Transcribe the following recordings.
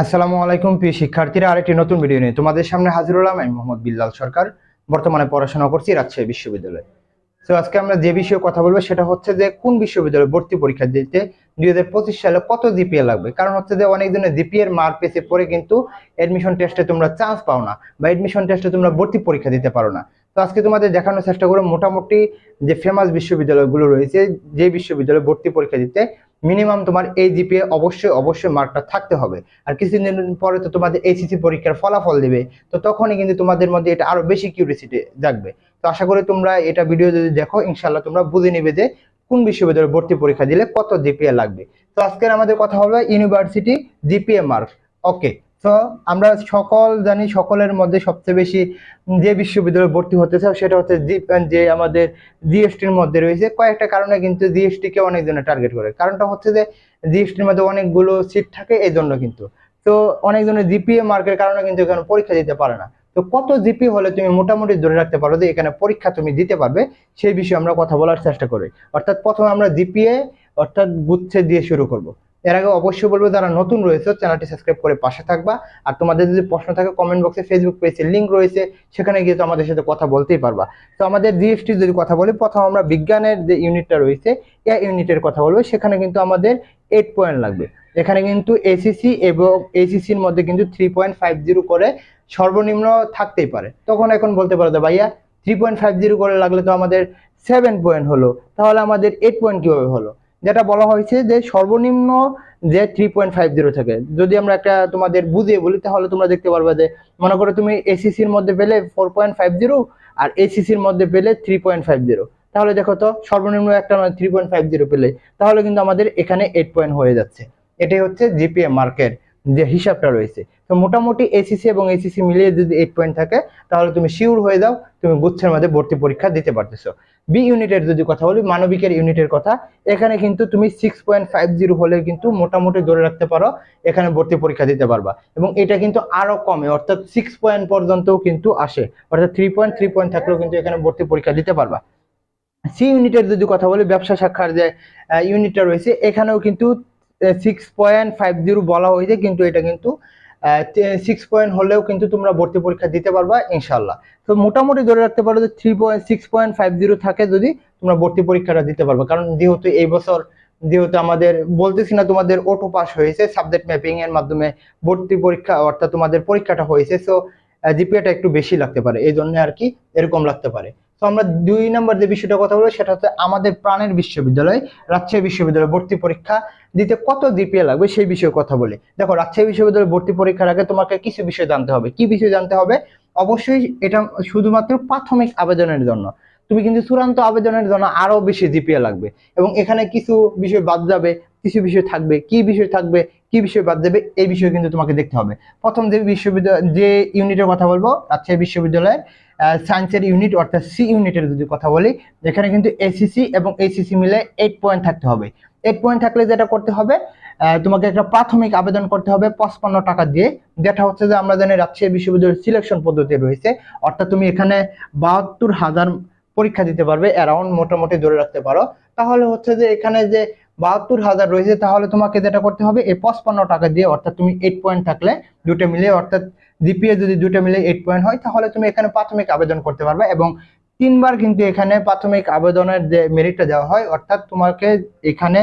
আসসালামু আলাইকুম, প্রিয় শিক্ষার্থীরা, আরেকটি নতুন ভিডিও নিয়ে তোমাদের সামনে হাজির হলাম। আমি মোহাম্মদ বিল্লাল সরকার, বর্তমানে পড়াশোনা করছি রাজশাহী বিশ্ববিদ্যালয়ে। তো আজকে আমরা যে বিষয়ে কথা বলব সেটা হচ্ছে যে কোন বিশ্ববিদ্যালয়ে ভর্তি পরীক্ষা দিতে দুই হাজার পঁচিশ সালে কত জিপিএ লাগবে? কারণ হচ্ছে যে অনেক দিনের জিপিএর মার্ক পেসে পরে কিন্তু এডমিশন টেস্টে তোমরা চান্স পাও না বা এডমিশন টেস্টে তোমরা ভর্তি পরীক্ষা দিতে পারো না। তো আজকে তোমাদের দেখানোর চেষ্টা করব, মোটামুটি যে ফেমাস বিশ্ববিদ্যালয়গুলো রয়েছে, যে বিশ্ববিদ্যালয়ে ভর্তি পরীক্ষা দিতে মিনিমাম তোমার এই জিপিএ অবশ্যই অবশ্যই মার্কটা থাকতে হবে। আর কিছুদিন পরে তো তোমাদের এইচএসসি পরীক্ষার ফলাফল দিবে, তো তখনই কিন্তু তোমাদের মধ্যে এটা আরও বেশি কিউরিসিটি জাগবে। তো আশা করি তোমরা এটা ভিডিও যদি দেখো ইনশাল্লাহ তোমরা বুঝে নেবে যে কোন বিশ্ববিদ্যালয়ে ভর্তি পরীক্ষা দিলে কত জিপিএ লাগবে। তো আজকের আমাদের কথা হবে ইউনিভার্সিটি জিপিএ মার্ক ওকে তো আমরা সকল জানি সকলের মধ্যে সবচেয়ে বেশি যে বিশ্ববিদ্যালয়ে ভর্তি হতে চাও সেটা হচ্ছে যে আমাদের জিএসটির মধ্যে রয়েছে। কয়েকটা কারণে কিন্তু জিএসটি কে অনেকজনে টার্গেট করে। কারণটা হচ্ছে যে জিএসটির মধ্যে অনেকগুলো সিট থাকে এই জন্য কিন্তু। তো অনেকজনের জিপিএ মার্কের কারণে কিন্তু এখানে পরীক্ষা দিতে পারে না। তো কত জিপি হলে তুমি মোটামুটি ধরে রাখতে পারো যে এখানে পরীক্ষা তুমি দিতে পারবে, সেই বিষয়ে আমরা কথা বলার চেষ্টা করি। অর্থাৎ প্রথমে আমরা জিপিএ অর্থাৎ গুচ্ছে দিয়ে শুরু করব। এর আগে অবশ্যই বলব যারা নতুন রয়েছে, চ্যানেলটি সাবস্ক্রাইব করে পাশে থাকবা। আর তোমাদের যদি প্রশ্ন থাকে কমেন্ট বক্সে ফেসবুক পেজে লিঙ্ক রয়েছে, সেখানে গিয়ে তো আমাদের সাথে কথা বলতেই পারবা। তো আমাদের জিএসটি যদি কথা বলি, প্রথম আমরা বিজ্ঞানের যে ইউনিটটা রয়েছে এই ইউনিটের কথা বলব। সেখানে কিন্তু আমাদের এইট পয়েন্ট লাগবে। এখানে কিন্তু এসিসি এবং এসিসির মধ্যে কিন্তু থ্রি পয়েন্ট ফাইভ জিরো করে সর্বনিম্ন থাকতেই পারে। তখন এখন বলতে পারো ভাইয়া থ্রি পয়েন্ট ফাইভ জিরো করে লাগলে তো আমাদের সেভেন পয়েন্ট হলো। তাহলে আমাদের এইট পয়েন্ট কীভাবে হলো? যেটা বলা হয়েছে যে সর্বনিম্ন যে থ্রি পয়েন্ট ফাইভ জিরো থাকে। যদি আমরা একটা তোমাদের বুঝিয়ে বলি, তাহলে তোমরা দেখতে পারবে যে মনে করো তুমি এসিসির মধ্যে পেলে ফোর পয়েন্ট ফাইভ জিরো আর এসিসির মধ্যে পেলে থ্রি পয়েন্ট ফাইভ জিরো তাহলে দেখো তো, সর্বনিম্ন একটা থ্রি পয়েন্ট ফাইভ জিরো পেলে। তাহলে কিন্তু আমাদের এখানে এইট পয়েন্ট হয়ে যাচ্ছে। এটাই হচ্ছে জিপিএ মার্কের যে হিসাবটা রয়েছে। তো মোটামুটি এসিসি এবং এসিসি মিলিয়ে যদি এইট পয়েন্ট থাকে, তাহলে তুমি শিওর হয়ে যাও, তুমি গুচ্ছের মধ্যে ভর্তি পরীক্ষা দিতে পারতেছো। বি ইউনিটের যদি কথা বলি, মানবিকের ইউনিটের কথা, এখানে কিন্তু তুমি সিক্স পয়েন্ট ফাইভ জিরো হলে কিন্তু মোটামুটি ধরে রাখতে পারো, এখানে ভর্তি পরীক্ষা দিতে পারবা। এবং এটা কিন্তু আরও কমে, অর্থাৎ সিক্স পয়েন্ট পর্যন্তও কিন্তু আসে, অর্থাৎ থ্রি পয়েন্ট থ্রি পয়েন্ট থাকলেও কিন্তু এখানে ভর্তি পরীক্ষা দিতে পারবা। সি ইউনিটের যদি কথা বলি, ব্যবসা শাখার যে ইউনিটটা রয়েছে, এখানেও কিন্তু সিক্স পয়েন্ট ফাইভ জিরো বলা হয়েছে, কিন্তু এটা কিন্তু সিক্স পয়েন্ট হলেও কিন্তু তোমরা ভর্তি পরীক্ষা দিতে পারবা ইনশাল্লাহ তো মোটামুটি ধরে রাখতে পারো যে three point six point five zero থাকে যদি তোমরা ভর্তি পরীক্ষাটা দিতে পারবে। কারণ যেহেতু এই বছর যেহেতু আমাদের, বলতেছি না তোমাদের অটো পাস হয়েছে সাবজেক্ট ম্যাপিং এর মাধ্যমে ভর্তি পরীক্ষা, অর্থাৎ তোমাদের পরীক্ষাটা হয়েছে সো জিপিএটা একটু বেশি লাগতে পারে, এই জন্য আর কি এরকম লাগতে পারে। তো আমরা দুই নম্বর যে বিষয়টা কথা বলব, সেটা হচ্ছে আমাদের প্রাণের বিশ্ববিদ্যালয়, রাজশাহী বিশ্ববিদ্যালয় ভর্তি পরীক্ষা দিতে কত জিপিএ লাগবে সেই বিষয়ে কথা বলি। দেখো, রাজশাহী বিশ্ববিদ্যালয় ভর্তি পরীক্ষার আগে তোমাকে কিছু বিষয় জানতে হবে। কি বিষয় জানতে হবে? অবশ্যই এটা শুধুমাত্র প্রাথমিক আবেদনের জন্য। তুমি কিন্তু চূড়ান্ত আবেদনের জন্য আরও বেশি জিপিএ লাগবে। এবং এখানে কিছু বিষয় বাদ যাবে, কিছু বিষয় থাকবে, কি বিষয় থাকবে, কি বিষয় বাদ যাবে, এই বিষয়ে কিন্তু তোমাকে দেখতে হবে। প্রথম যে বিশ্ববিদ্যালয়, যে ইউনিটের কথা বলব, রাজশাহী বিশ্ববিদ্যালয়ের সায়েন্সের ইউনিট অর্থাৎ সি ইউনিটের যদি কথা বলি এখানে কিন্তু এসিসি এবং এসিসি মিলে এইট পয়েন্ট থাকতে হবে। এইট পয়েন্ট থাকলে যেটা করতে হবে তোমাকে একটা প্রাথমিক আবেদন করতে হবে পঁচপান্ন টাকা দিয়ে। যেটা হচ্ছে যে আমরা জানি রাজশাহী বিশ্ববিদ্যালয়ের সিলেকশন পদ্ধতি রয়েছে। অর্থাৎ তুমি এখানে বাহাত্তর হাজার পরীক্ষা দিতে পারবে অ্যারাউন্ড মোটামুটি ধরে রাখতে পারো। তাহলে হচ্ছে যে এখানে যে বাহাত্তর হাজার রয়েছে, তাহলে তোমাকে যেটা করতে হবে, এই পঁচপান্ন টাকা দিয়ে, অর্থাৎ তুমি এইট পয়েন্ট থাকলে, দুটো মিলে অর্থাৎ জিপিএ যদি দুটো মিলে এইট পয়েন্ট হয়, তাহলে তুমি এখানে প্রাথমিক আবেদন করতে পারবে এবং তিনবার কিন্তু এখানে প্রাথমিক আবেদনের যে মেরিটটা দেওয়া হয়, অর্থাৎ তোমাকে এখানে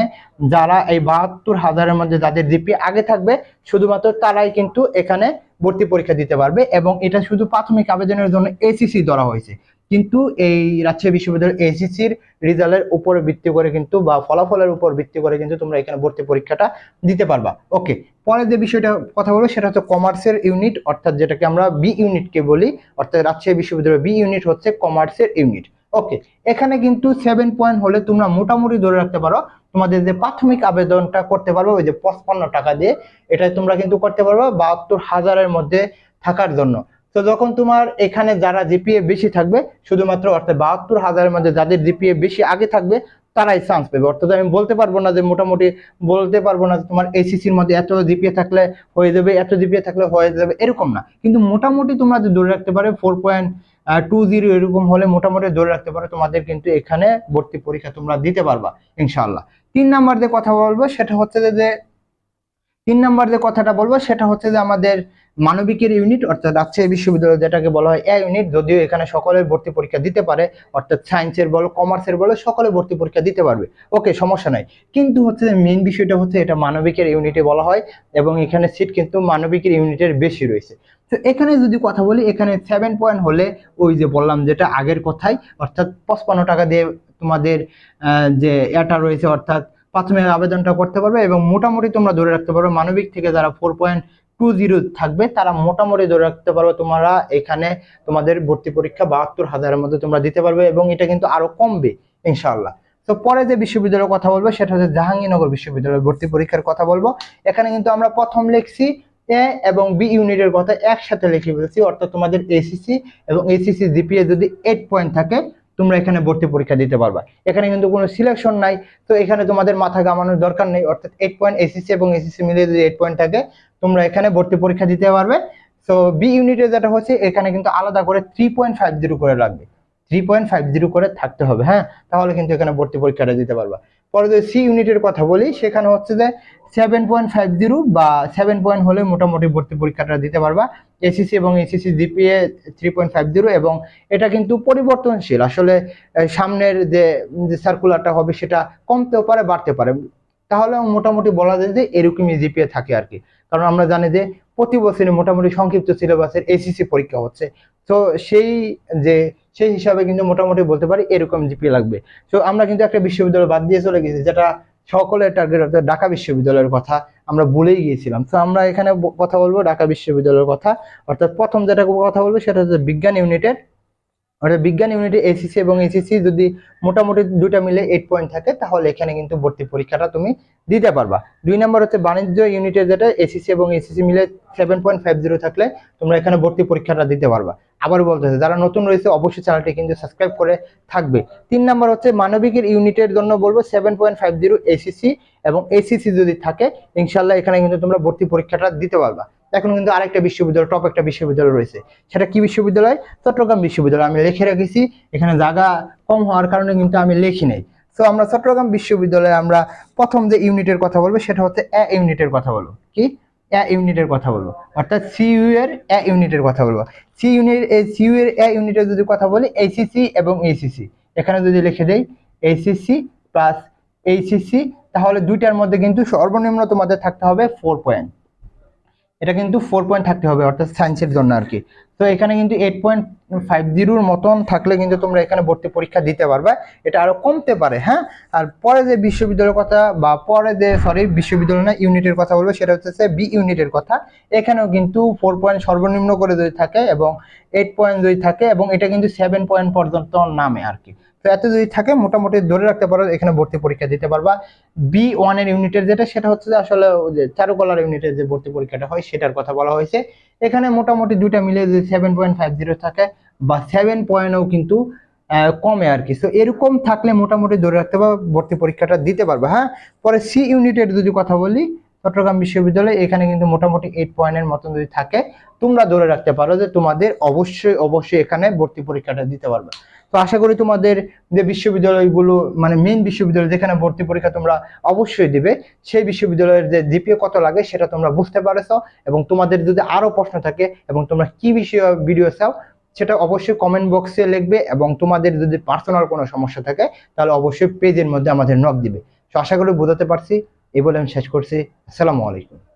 যারা এই বাহাত্তর হাজারের মধ্যে যাদের জিপি আগে থাকবে, শুধুমাত্র তারাই কিন্তু এখানে ভর্তি পরীক্ষা দিতে পারবে এবং এটা শুধু প্রাথমিক আবেদনের জন্য এসিসি ধরা হয়েছে। কিন্তু এই রাজশাহী বিশ্ববিদ্যালয়ের এসিসির রেজাল্টের উপরে ভিত্তি করে কিন্তু বা ফলাফলের উপর ভিত্তি করে কিন্তু তোমরা এখানে ভর্তি পরীক্ষাটা দিতে পারবা। ওকে পরের যে বিষয়টা কথা বলব সেটা হচ্ছে কমার্সের ইউনিট, অর্থাৎ যেটাকে আমরা বি ইউনিটকে বলি, অর্থাৎ রাজশাহী বিশ্ববিদ্যালয়ের বি ইউনিট হচ্ছে কমার্সের ইউনিট। ওকে, এখানে কিন্তু সেভেন পয়েন্ট হলে তোমরা মোটামুটি ধরে রাখতে পারো, তোমাদের যে প্রাথমিক আবেদনটা করতে পারবে, ওই যে পঁচপান্ন টাকা দিয়ে এটা তোমরা কিন্তু করতে পারবে বাহাত্তর হাজারের মধ্যে থাকার জন্য। তো যখন তোমার এখানে যারা জিপিএ বেশি থাকবে, শুধুমাত্র অর্থাৎ বাহাত্তর হাজারের মধ্যে যাদের জিপিএ বেশি আগে থাকবে, তারাই চান্স পাবে। অর্থাৎ আমি বলতে পারব না যে মোটামুটি বলতে পারব না যে তোমার এসিসির মধ্যে এত জিপিএ থাকলে হয়ে যাবে, এত জিপিএ থাকলে হয়ে যাবে, এরকম না। কিন্তু মোটামুটি তোমরা ধরে রাখতে পারে ফোর পয়েন্ট টু জিরো এরকম হলে মোটামুটি ধরে রাখতে পারো, তোমাদের কিন্তু এখানে ভর্তি পরীক্ষা তোমরা দিতে পারবা ইনশাল্লাহ তিন নাম্বার যে কথা বলব, সেটা হচ্ছে যে তিন নাম্বার যে কথাটা বলব, সেটা হচ্ছে যে আমাদের মানবিকের ইউনিট অর্থাৎ রাজশাহী বিশ্ববিদ্যালয় যেটাকে বলা হয় এ ইউনিট যদিও এখানে সকলের ভর্তি পরীক্ষা দিতে পারে, অর্থাৎ সায়েন্সের বলো কমার্সের বলো, সকলে ভর্তি পরীক্ষা দিতে পারবে। ওকে সমস্যা নাই। কিন্তু হচ্ছে যে মেন বিষয়টা হচ্ছে এটা মানবিকের ইউনিটে বলা হয়, এবং এখানে সিট কিন্তু মানবিকের ইউনিটের বেশি রয়েছে। তো এখানে যদি কথা বলি, এখানে সেভেন পয়েন্ট হলে ওই যে বললাম যেটা আগের কথাই, অর্থাৎ পঁচপান্ন টাকা দিয়ে তোমাদের যে এটা রয়েছে, অর্থাৎ প্রাথমিক আবেদনটা করতে পারবে এবং মোটামুটি তোমরা ধরে রাখতে পারবে, মানবিক থেকে যারা ফোর পয়েন্ট টু জিরো থাকবে, তারা মোটামুটি ধরে রাখতে পারবে তোমরা এখানে তোমাদের ভর্তি পরীক্ষা বাহাত্তর হাজারের মধ্যে তোমরা দিতে পারবে এবং এটা কিন্তু আরও কমবে, ইনশাআল্লাহ। তো পরে যে বিশ্ববিদ্যালয়ের কথা বলব, সেটা হচ্ছে জাহাঙ্গীরনগর বিশ্ববিদ্যালয়ের ভর্তি পরীক্ষার কথা বলব। এখানে কিন্তু আমরা প্রথম লিখছি এ এবং বি ইউনিটের কথা একসাথে লিখে ফেলছি, অর্থাৎ তোমাদের এসিসি এবং এসিসি জিপিএ যদি এইট পয়েন্ট থাকে তোমরা এখানে ভর্তি পরীক্ষা দিতে পারবা। এখানে কিন্তু কোনো সিলেকশন নাই, তো এখানে তোমাদের মাথা ঘামানোর দরকার নেই। অর্থাৎ এইট পয়েন্ট এসিসি এবং এসিসি মিলিয়ে যদি এইট পয়েন্ট থাকে, তোমরা এখানে ভর্তি পরীক্ষা দিতে পারবে। তো বি ইউনিটে যেটা হচ্ছে, এখানে কিন্তু আলাদা করে থ্রি পয়েন্ট ফাইভ জিরো করে লাগবে। থ্রি পয়েন্ট ফাইভ জিরো করে থাকতে হবে হ্যাঁ? তাহলে কিন্তু এখানে ভর্তি পরীক্ষাটা দিতে পারবা। পরে যদি সি ইউনিটের কথা বলি, সেখানে হচ্ছে যে সেভেন পয়েন্ট ফাইভ জিরো বা সেভেন পয়েন্ট হলে মোটামুটি ভর্তি পরীক্ষাটা দিতে পারবা। এসিসি এবং SSC GPA three point five zero এবং এটা কিন্তু পরিবর্তনশীল। আসলে সামনের যে সার্কুলারটা হবে সেটা কমতেও পারে বাড়তে পারে। তাহলে মোটামুটি বলা যায় যে এরকমই জিপিএ থাকে আর কি। কারণ আমরা জানি যে প্রতি বছরই মোটামুটি সংক্ষিপ্ত সিলেবাসের এসিসি পরীক্ষা হচ্ছে। তো সেই যে সেই হিসাবে কিন্তু মোটামুটি বলতে পারি এরকম জিপি লাগবে। তো আমরা কিন্তু একটা বিশ্ববিদ্যালয় বাদ দিয়ে চলে গেছি, যেটা সকলের টার্গেট অর্থাৎ ঢাকা বিশ্ববিদ্যালয়ের কথা আমরা ভুলেই গিয়েছিলাম। তো আমরা এখানে কথা বলব ঢাকা বিশ্ববিদ্যালয়ের কথা। অর্থাৎ প্রথম যেটা কথা বলব সেটা হচ্ছে বিজ্ঞান ইউনিটের অর্থাৎ বিজ্ঞান ইউনিটে এসিসি এবং এসিসি যদি মোটামুটি দুটা মিলে এইট পয়েন্ট থাকে, তাহলে এখানে কিন্তু ভর্তি পরীক্ষাটা তুমি দিতে পারবা। দুই নম্বর হচ্ছে বাণিজ্য ইউনিটের যেটা এসিসি এবং এসিসি মিলে সেভেন পয়েন্ট ফাইভ জিরো থাকলে তোমরা এখানে ভর্তি পরীক্ষাটা দিতে পারবা। আবার বলতেছে যারা নতুন রয়েছে, অবশ্যই চ্যানেলটি কিন্তু সাবস্ক্রাইব করে থাকবে। তিন নম্বর হচ্ছে মানবিকের ইউনিটের জন্য বলব seven point five zero SSC এবং এসিসি যদি থাকে ইনশাল্লাহ এখানে কিন্তু তোমরা ভর্তি পরীক্ষাটা দিতে পারবা। এখন কিন্তু আরেকটা বিশ্ববিদ্যালয় টপ একটা বিশ্ববিদ্যালয় রয়েছে। সেটা কি বিশ্ববিদ্যালয়? চট্টগ্রাম বিশ্ববিদ্যালয়। আমি লিখে রেখেছি, এখানে জায়গা কম হওয়ার কারণে কিন্তু আমি লিখি নাই। তো আমরা চট্টগ্রাম বিশ্ববিদ্যালয়ে আমরা প্রথম যে ইউনিটের কথা বলব, সেটা হচ্ছে এ ইউনিটের কথা বলব। কি? এ ইউনিটের কথা বলব। অর্থাৎ সিইউ এর এ ইউনিটের কথা বলব। সি ইউনিট সিইউ এর এ ইউনিটের যদি কথা বলি এইসিসি এবং এইসিসি এখানে যদি লিখে দেই এইসিসি প্লাস এইসিসি তাহলে দুইটার মধ্যে কিন্তু সর্বনিম্ন তোমাদের থাকতে হবে ফোর পয়েন্ট এটা কিন্তু ফোর পয়েন্ট থাকতে হবে, অর্থাৎ সায়েন্সের জন্য আর কি তো এখানে কিন্তু এইট পয়েন্ট ফাইভ জিরোর মতন থাকলে কিন্তু তোমরা এখানে ভর্তি পরীক্ষা দিতে পারবে। এটা আরও কমতে পারে হ্যাঁ? আর পরে যে বিশ্ববিদ্যালয়ের কথা বা পরে যে সরি বিশ্ববিদ্যালয় না ইউনিটের কথা বলব, সেটা হচ্ছে বি ইউনিটের কথা। এখানেও কিন্তু ফোর পয়েন্ট সর্বনিম্ন করে যদি থাকে এবং এইট পয়েন্ট যদি থাকে এবং এটা কিন্তু সেভেন পয়েন্ট পর্যন্ত নামে আর কি তো এত যদি থাকে মোটামুটি ধরে রাখতে পারো এখানে ভর্তি পরীক্ষা দিতে পারবা। বি ওয়ানের ইউনিটের যেটা সেটা হচ্ছে যে আসলে যে চারুকলার ইউনিটের যে ভর্তি পরীক্ষাটা হয় সেটার কথা বলা হয়েছে। এখানে মোটামুটি দুইটা মিলে যদি সেভেন পয়েন্ট ফাইভ জিরো থাকে বা সেভেন পয়েন্টও কিন্তু আহ, কমে আর কি। তো এরকম থাকলে মোটামুটি ধরে রাখতে পারবে ভর্তি পরীক্ষাটা দিতে পারবে হ্যাঁ? পরে সি ইউনিটের যদি কথা বলি চট্টগ্রাম বিশ্ববিদ্যালয় এখানে কিন্তু মোটামুটি এইট পয়েন্টের মতন যদি থাকে তোমরা ধরে রাখতে পারো যে তোমাদের অবশ্যই অবশ্যই এখানে ভর্তি পরীক্ষাটা দিতে পারবে। তো আশা করি তোমাদের যে বিশ্ববিদ্যালয়গুলো মানে মেন বিশ্ববিদ্যালয় যেখানে ভর্তি পরীক্ষা তোমরা অবশ্যই দিবে, সেই বিশ্ববিদ্যালয়ের যে জিপিএ কত লাগে সেটা তোমরা বুঝতে পারছ এবং তোমাদের যদি আরও প্রশ্ন থাকে এবং তোমরা কি বিষয়ে ভিডিও চাও, সেটা অবশ্যই কমেন্ট বক্সে লিখবে এবং তোমাদের যদি পার্সোনাল কোনো সমস্যা থাকে, তাহলে অবশ্যই পেজের মধ্যে আমাদের নক দিবে। তো আশা করি বোঝাতে পারছি এই বলে আমি শেষ করছি। আসসালামু আলাইকুম।